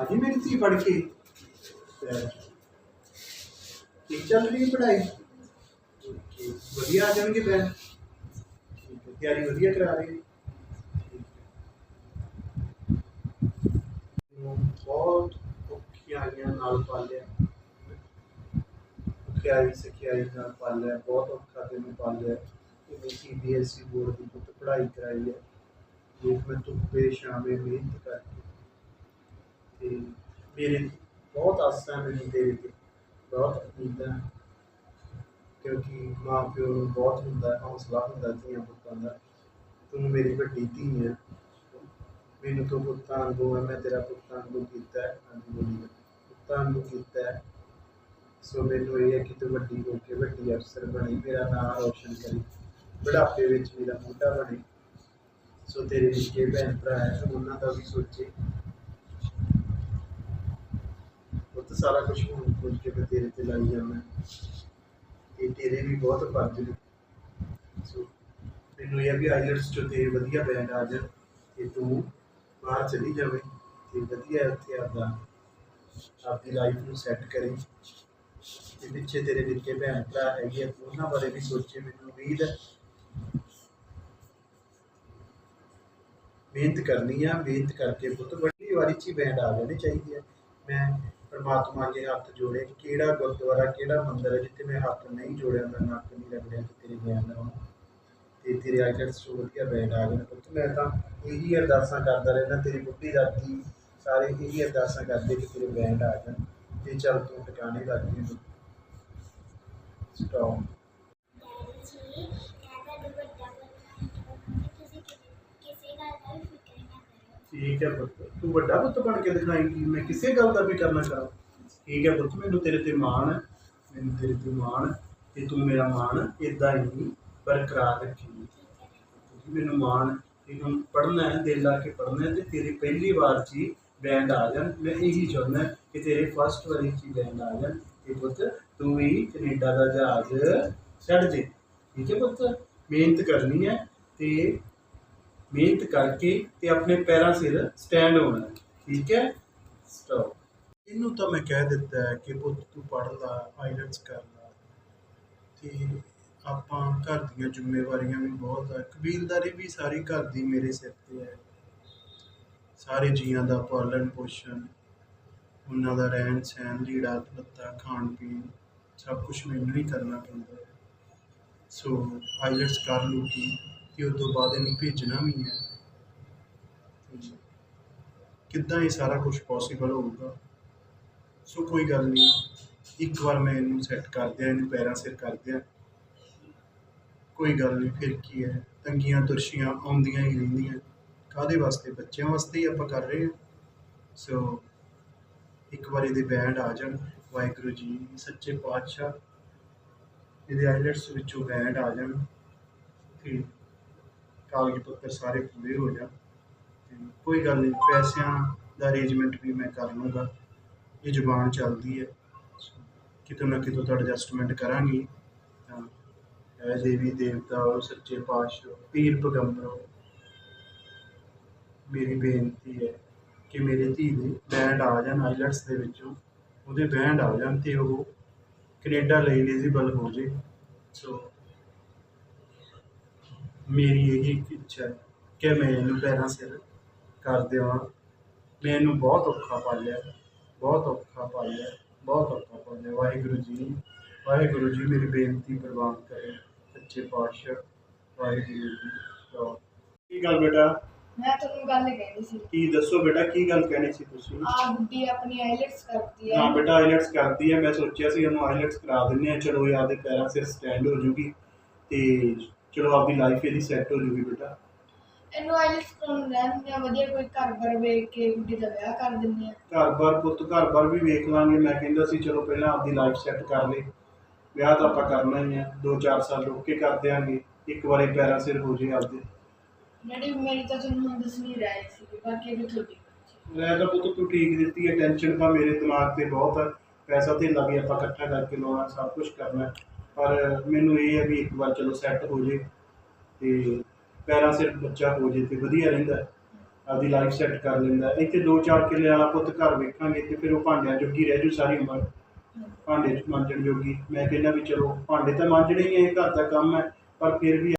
ਹਾਂਜੀ ਮੇਰੀ ਧੀ ਪੜ੍ਹ ਕੇ। ਤੇ ਚੱਲ ਰਹੀ ਹੈ ਵਧੀਆ ਆ ਜਾਣਗੇ ਬੈਨ ਤਿਆਰੀ ਵਧੀਆ ਕਰਾ ਰਹੇ। ਬਹੁਤ ਔਖਿਆਈਆਂ ਨਾਲ ਪਾਲਿਆ। ਔਖਿਆਈ, ਸਿਖਿਆਈ ਨਾਲ ਪਾਲਿਆ, ਬਹੁਤ ਔਖਾ ਤੈਨੂੰ ਪਾਲਿਆ। ਇਹ ਸੀਬੀਐਸਈ ਬੋਰਡ ਦੀ ਪੜ੍ਹਾਈ ਕਰਾਈ ਹੈ। ਦੇਖ ਮੈਂ ਧੁੱਪੇ ਸ਼ਾਮੇ ਮਿਹਨਤ ਕਰਕੇ ਤੇ ਮੇਰੇ ਬਹੁਤ ਆਸਾਂ ਮੈਨੂੰ ਤੇਰੇ ਤੇ, ਬਹੁਤ ਉਮੀਦਾਂ ਕਿਉਂਕਿ ਮਾਂ ਪਿਓ ਨੂੰ ਬਹੁਤ ਹੁੰਦਾ, ਹੌਸਲਾ ਹੁੰਦਾ ਧੀਆਂ ਪੁੱਤਾਂ ਦਾ। ਤੂੰ ਮੇਰੀ ਵੱਡੀ ਧੀ ਹੈ। ਮੈਨੂੰ ਤੂੰ ਪੁੱਤਾਂ ਵਾਂਗੂ ਹੈ ਮੈਂ ਤੇਰਾ ਪੁੱਤਾਂ ਵਾਂਗੂ ਕੀਤਾ ਹੈ। ਬੋਲੀ ਪੁੱਤਾਂ ਵਾਂਗੂ ਕੀਤਾ ਸੋ ਮੈਨੂੰ ਇਹ ਹੈ ਕਿ ਤੂੰ ਵੱਡੀ ਹੋ ਕੇ ਵੱਡੀ ਅਫਸਰ ਬਣੀ, ਮੇਰਾ ਨਾਮ ਰੋਸ਼ਨ ਕਰੀ। ਬੁਢਾਪੇ ਵਿੱਚ ਮੇਰਾ ਮੋਢਾ ਬਣੇ। ਸੋ ਤੇਰੇ ਨਿੱਕੇ ਭੈਣ ਭਰਾ ਹੈ, ਉਹਨਾਂ ਦਾ ਵੀ ਸੋਚੇ। ਉਹ ਤਾਂ ਸਾਰਾ ਕੁਝ ਹੁਣ ਕੁਝ ਕੇ ਮੈਂ ਤੇਰੇ ਤੇ ਲਾਈ ਜਾਂਦਾ। ਇਹ ਤੇਰੇ ਵੀ ਬਹੁਤ ਫਰਜ਼ ਨੇ। ਸੋ ਮੈਨੂੰ ਇਹ ਵੀ ਆਈਲਟਸ ਚੋਂ ਤੇਰੇ ਵਧੀਆ ਬੈਂਡ ਆ ਜਾਣ ਤੇ ਤੂੰ ਬਾਹਰ ਚਲੀ ਜਾਵੇਂ ਤੇ ਵਧੀਆ ਇੱਥੇ ਆਪਦਾ ਆਪਦੀ ਲਾਈਫ ਨੂੰ ਸੈੱਟ ਕਰੇ। ਤੇ ਪਿੱਛੇ ਤੇਰੇ ਨਿੱਕੇ ਭੈਣ ਭਰਾ ਹੈਗੇ ਆ, ਉਹਨਾਂ ਬਾਰੇ ਵੀ ਸੋਚੇ ਮੈਨੂੰ ਉਮੀਦ ਹੈ ਮਿਹਨਤ ਕਰਨੀ ਆ ਮਿਹਨਤ ਕਰਕੇ ਪੁੱਤ ਵੱਡੀ ਵਾਰੀ ਚ ਬੈਂਡ ਆ ਜਾਣੀ ਚਾਹੀਦੀ ਹੈ ਮੈਂ ਪਰਮਾਤਮਾ ਅੱਗੇ ਹੱਥ ਜੋੜੇ ਕਿਹੜਾ ਗੁਰਦੁਆਰਾ, ਕਿਹੜਾ ਮੰਦਿਰ ਹੈ ਜਿੱਥੇ ਮੈਂ ਹੱਥ ਨਹੀਂ ਜੋੜਿਆ, ਮੈਂ ਨੱਕ ਨਹੀਂ ਰਗੜਿਆ ਕਿ ਤੇਰੇ ਬੈਂਡ ਆਉਣ ਤੇ ਤੇਰੇ ਆਈਲੈਟਸ ਤੋਂ ਵਧੀਆ ਬੈਂਡ ਆ ਜਾਣ ਪੁੱਤ। ਮੈਂ ਤਾਂ ਇਹੀ ਅਰਦਾਸਾਂ ਕਰਦਾ ਰਹਿੰਦਾ, ਤੇਰੀ ਬੁੱਢੀ ਦਾਦੀ ਸਾਰੇ ਇਹੀ ਅਰਦਾਸਾਂ ਕਰਦੇ ਕਿ ਤੇਰੇ ਬੈਂਡ ਆ ਜਾਣ। ਤੇ ਚੱਲ ਤੂੰ ਟਿਕਾਣੇ ਲੱਗ ਜੀ ਸਟਾਪ ਜੀ ਕਹਿੰਦਾ ਦੁਪੱਟਾ ਬਣਾਉਣਾ ਤੁਸੀਂ ਕਿਸੇ ਗੱਲ ਦਾ ਵੀ ਫਿਕਰ ਨਾ ਕਰੋ ਠੀਕ ਹੈ ਪੁੱਤ। ਤੂੰ ਵੱਡਾ ਪੁੱਤ ਬਣ ਕੇ ਦਿਖਾਏਂਗੀ ਮੈਂ ਕਿਸੇ ਗੱਲ ਦਾ ਵੀ ਕਰਨਾ ਕਰਾਂ ਠੀਕ ਹੈ ਪੁੱਤ, ਮੈਨੂੰ ਤੇਰੇ ਤੇ ਮਾਣ ਹੈ। ਮੈਨੂੰ ਤੇਰੇ ਤੇ ਮਾਣ ਤੇ ਤੂੰ ਮੇਰਾ ਮਾਣ ਇਦਾਂ ਹੀ ਬਰਕਰਾਰ ਰੱਖੀ। ਮੈਨੂੰ ਮਾਣ ਕਿ ਹੁਣ ਪੜ੍ਹਨਾ ਹੈ, ਦਿਲ ਲਾ ਕੇ ਪੜ੍ਹਨਾ ਹੈ ਤੇ ਤੇਰੀ ਪਹਿਲੀ ਵਾਰ 'ਚ ਹੀ ਬੈਂਡ ਆ ਜਾਣ। ਮੈਂ ਇਹੀ ਚਾਹੁੰਦਾ ਕਿ ਤੇਰੇ ਫਸਟ ਵਾਰੀ 'ਚ ਬੈਂਡ ਆ ਜਾਣ। ਤੇ ਪੁੱਤ, ਤੂੰ ਵੀ ਕੈਨੇਡਾ ਦਾ ਜਹਾਜ਼ ਛੱਡ ਦੇ ਠੀਕ ਹੈ ਪੁੱਤ, ਮਿਹਨਤ ਕਰਨੀ ਹੈ ਤੇ ਮਿਹਨਤ ਕਰਕੇ ਤੇ ਆਪਣੇ ਪੈਰਾਂ ਸਿਰ ਸਟੈਂਡ ਹੋਣਾ। ਠੀਕ ਹੈ? ਸਟਾਪ ਇਹਨੂੰ ਤਾਂ ਮੈਂ ਕਹਿ ਦਿੱਤਾ ਹੈ ਕਿ ਪੁੱਤ ਤੂੰ ਪੜ੍ਹ ਲਾ ਆਈਲੈਟਸ ਕਰ ਲਾ। ਤੇ ਆਪਾਂ ਘਰ ਦੀਆਂ ਜ਼ਿੰਮੇਵਾਰੀਆਂ ਵੀ ਬਹੁਤ ਹੈ ਕਬੀਲਦਾਰੀ ਵੀ ਸਾਰੀ ਘਰ ਦੀ ਮੇਰੇ ਸਿਰ ਤੇ ਹੈ। ਸਾਰੇ ਜੀਆਂ ਦਾ ਪਾਲਣ ਪੋਸ਼ਣ, ਉਹਨਾਂ ਦਾ ਰਹਿਣ ਸਹਿਣ, ਲੀੜਾ ਲੱਤਾ ਖਾਣ ਪੀਣ, ਸਭ ਕੁਝ ਮੈਨੂੰ ਹੀ ਕਰਨਾ ਪੈਂਦਾ ਹੈ। ਸੋ ਆਈਲੈਟਸ ਕਰ ਲੂਗੀ ਕਿ ਉਸ ਤੋਂ ਬਾਅਦ ਇਹਨੂੰ ਭੇਜਣਾ ਵੀ ਹੈ। ਕਿੱਦਾਂ ਇਹ ਸਾਰਾ ਕੁਝ ਪੋਸੀਬਲ ਹੋਊਗਾ? ਸੋ ਕੋਈ ਗੱਲ ਨਹੀਂ। ਇੱਕ ਵਾਰ ਮੈਂ ਇਹਨੂੰ ਸੈੱਟ ਕਰ ਦਿਆਂ, ਇਹਨੂੰ ਪੈਰਾਂ ਸਿਰ ਕਰ ਦਿਆਂ। ਕੋਈ ਗੱਲ ਨਹੀਂ, ਫਿਰ ਕੀ ਹੈ? ਤੰਗੀਆਂ ਤੁਰਸ਼ੀਆਂ ਆਉਂਦੀਆਂ ਹੀ ਰਹਿੰਦੀਆਂ। ਕਾਦੇ ਵਾਸਤੇ? ਬੱਚਿਆਂ ਵਾਸਤੇ ਹੀ ਆਪਾਂ ਕਰ ਰਹੇ ਹਾਂ। ਸੋ ਇੱਕ ਵਾਰ ਇਹਦੇ ਬੈਂਡ ਆ ਜਾਣ। ਵਾਹਿਗੁਰੂ ਜੀ, ਸੱਚੇ ਪਾਤਸ਼ਾਹ। ਇਹਦੇ ਆਈਲੈਟਸ ਵਿੱਚੋਂ ਬੈਂਡ ਆ ਜਾਣ। ਤੇ ਕਾਗਜ਼ ਪੱਤਰ ਸਾਰੇ ਪੂਰੇ ਹੋ ਜਾਣ। ਤੇ ਕੋਈ ਗੱਲ ਨਹੀਂ, ਪੈਸਿਆਂ ਦਾ ਅਰੇਂਜਮੈਂਟ ਵੀ ਮੈਂ ਕਰ ਲੂੰਗਾ ਇਹ ਜ਼ੁਬਾਨ ਚੱਲਦੀ ਹੈ। ਕਿਤੋਂ ਨਾ ਕਿਤੋਂ ਤਾਂ ਐਡਜਸਟਮੈਂਟ ਕਰਾਂਗੀ। ਤਾਂ ਐ ਦੇਵੀ ਦੇਵਤਾ, ਉਹ ਸੱਚੇ ਪਾਤਸ਼ਾਹ, ਪੀਰ ਪੈਗੰਬਰੋ, ਮੇਰੀ ਬੇਨਤੀ ਹੈ ਕਿ ਮੇਰੇ ਧੀ ਦੇ ਬੈਂਡ ਆ ਜਾਣ ਆਈਲੈਟਸ ਦੇ ਵਿੱਚੋਂ। ਉਹਦੇ ਬੈਂਡ ਆ ਜਾਣ ਤੇ ਉਹ ਕੈਨੇਡਾ ਲਈ ਐਲੀਜੀਬਲ ਹੋ ਜੇ। ਸੋ ਮੇਰੀ ਇਹ ਇੱਕ ਇੱਛਾ ਹੈ ਕਿ ਮੈਂ ਇਹਨੂੰ ਪੈਰਾਂ ਸਿਰ ਕਰ ਦੇਵਾਂ। ਮੈਂ ਇਹਨੂੰ ਬਹੁਤ ਔਖਾ ਪਾਲਿਆ ਬਹੁਤ ਔਖਾ ਪਾਲਿਆ ਬਹੁਤ ਔਖਾ ਪਾਲਿਆ। ਵਾਹਿਗੁਰੂ ਜੀ ਵਾਹਿਗੁਰੂ ਜੀ ਮੇਰੀ ਬੇਨਤੀ ਪ੍ਰਵਾਨ ਕਰੇ ਸੱਚੇ ਪਾਤਸ਼ਾਹ ਵਾਹਿਗੁਰੂ ਜੀ। ਕੀ ਗੱਲ ਬੇਟਾ? ਮੈਂ ਤੁਹਾਨੂੰ ਗੱਲ ਕਹਿਣੀ ਸੀ। ਕੀ ਦੱਸੋ ਬੇਟਾ ਕੀ ਗੱਲ ਕਹਿਣੀ ਸੀ ਤੁਸੀਂ? ਆ ਗੁੱਡੀ ਆਪਣੀ ਆਈਲੈਟਸ ਕਰਦੀ ਹੈ। ਹਾਂ ਬੇਟਾ ਆਈਲੈਟਸ ਕਰਦੀ ਹੈ। ਮੈਂ ਸੋਚਿਆ ਸੀ ਇਹਨੂੰ ਆਈਲੈਟਸ ਕਰਾ ਦਿੰਨੇ ਆ ਚਲੋ ਇਹ ਆਪਦੇ ਪੈਰਾਂ ਸਿਰ ਸਟੈਂਡ ਹੋ ਜੂਗੀ ਤੇ ਚਲੋ ਆਪਦੀ ਲਾਈਫ ਇਹਦੀ ਸੈੱਟ ਹੋ ਜੂਗੀ ਬੇਟਾ। ਇਹਨੂੰ ਆਈਲੈਟਸ ਕਰਾਉਣ ਰਹਿੰਦੇ ਆ ਵਧੀਆ ਕੋਈ ਘਰ ਬਾਰ ਵੇਖ ਕੇ ਗੁੱਡੀ ਦਾ ਵਿਆਹ ਕਰ ਦਿੰਦੇ ਆ। ਘਰ-ਬਾਰ ਪੁੱਤ ਘਰ-ਬਾਰ ਵੀ ਵੇਖ ਲਾਂਗੇ। ਮੈਂ ਕਹਿੰਦਾ ਸੀ ਚਲੋ ਪਹਿਲਾਂ ਆਪਦੀ ਲਾਈਫ ਸੈੱਟ ਕਰ ਲਈ ਵਿਆਹ ਤਾਂ ਆਪਾਂ ਕਰਨਾ ਹੀ ਆ। 2-4 ਸਾਲ ਰੁਕ ਕੇ ਕਰ ਦਿਆਂਗੇ। ਇੱਕ ਵਾਰੀ ਪੈਰਾਂ ਸਿਰ ਹੋ ਜੇ ਆਪਦੇ। ਜਿਹੜੀ ਮੇਰੀ ਤਾਂ ਤੁਹਾਨੂੰ ਹੁਣ ਦੱਸਣੀ ਰਹਿ ਸੀ ਬਾਕੀ ਵੀ ਤੁਹਾਡੀ ਮੈਂ ਤਾਂ ਪੁੱਤ ਤੂੰ ਠੀਕ ਦਿੱਤੀ ਹੈ ਟੈਨਸ਼ਨ ਤਾਂ ਮੇਰੇ ਦਿਮਾਗ ਤੇ ਬਹੁਤ ਹੈ ਪੈਸਾ ਧੇਲਾ ਵੀ ਆਪਾਂ ਇਕੱਠਾ ਕਰਕੇ ਲਾਉਣਾ ਸਭ ਕੁਝ ਕਰਨਾ। ਹੈ। ਪਰ ਮੈਨੂੰ ਇਹ ਹੈ ਵੀ ਇੱਕ ਵਾਰ ਚਲੋ ਸੈੱਟ ਹੋ ਜੇ ਤੇ ਪੈਰਾਂ ਸਿਰ ਬੱਚਾ ਹੋ ਜੇ ਤੇ ਵਧੀਆ ਰਹਿੰਦਾ ਆਪਦੀ ਲਾਈਫ ਸੈੱਟ ਕਰ ਲੈਂਦਾ ਇੱਥੇ ਦੋ ਚਾਰ ਕਿੱਲੇ ਵਾਲਾ ਪੁੱਤ ਘਰ ਵੇਖਾਂਗੇ ਤੇ ਫਿਰ ਉਹ ਭਾਂਡਿਆਂ ਜੋਗੀ ਰਹਿ ਜੂ ਸਾਰੀ ਉਮਰ। ਭਾਂਡੇ ਮਾਂਜਣ ਜੋਗੀ। ਮੈਂ ਕਹਿੰਦਾ ਵੀ ਚਲੋ, ਭਾਂਡੇ ਤਾਂ ਮਾਂਜਣੇ ਹੀ ਇਹ ਘਰ ਦਾ ਕੰਮ ਹੈ, ਪਰ ਫਿਰ ਵੀ